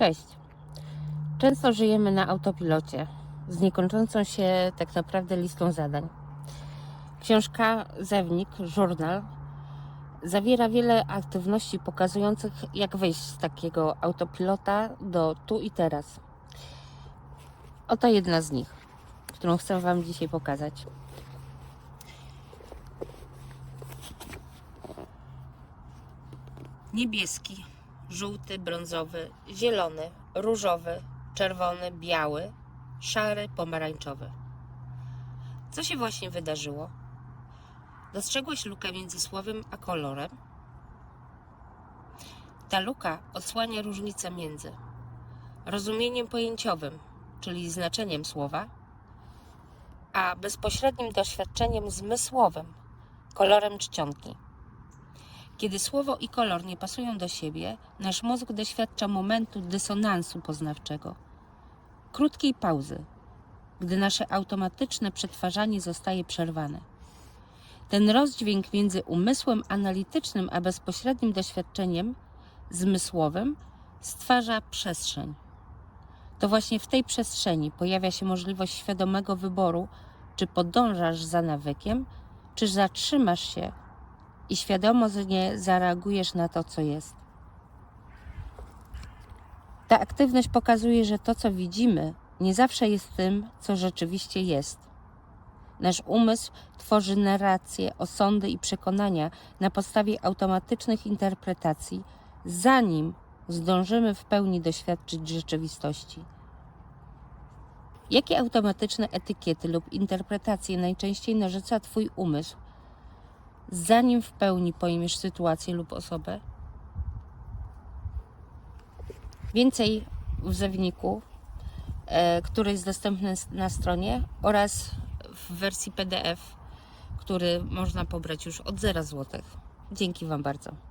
Cześć. Często żyjemy na autopilocie z niekończącą się tak naprawdę listą zadań. Książka Zewnik, żurnal, zawiera wiele aktywności pokazujących, jak wyjść z takiego autopilota do tu i teraz. Oto jedna z nich, którą chcę Wam dzisiaj pokazać. Niebieski, żółty, brązowy, zielony, różowy, czerwony, biały, szary, pomarańczowy. Co się właśnie wydarzyło? Dostrzegłeś lukę między słowem a kolorem? Ta luka odsłania różnicę między rozumieniem pojęciowym, czyli znaczeniem słowa, a bezpośrednim doświadczeniem zmysłowym, kolorem czcionki. Kiedy słowo i kolor nie pasują do siebie, nasz mózg doświadcza momentu dysonansu poznawczego, krótkiej pauzy, gdy nasze automatyczne przetwarzanie zostaje przerwane. Ten rozdźwięk między umysłem analitycznym a bezpośrednim doświadczeniem zmysłowym stwarza przestrzeń. To właśnie w tej przestrzeni pojawia się możliwość świadomego wyboru, czy podążasz za nawykiem, czy zatrzymasz się i świadomie zareagujesz na to, co jest. Ta aktywność pokazuje, że to, co widzimy, nie zawsze jest tym, co rzeczywiście jest. Nasz umysł tworzy narracje, osądy i przekonania na podstawie automatycznych interpretacji, zanim zdążymy w pełni doświadczyć rzeczywistości. Jakie automatyczne etykiety lub interpretacje najczęściej narzuca Twój umysł, zanim w pełni pojmiesz sytuację lub osobę? Więcej w zewniku, e, który jest dostępny na stronie oraz w wersji PDF, który można pobrać już od 0 zł. Dzięki Wam bardzo.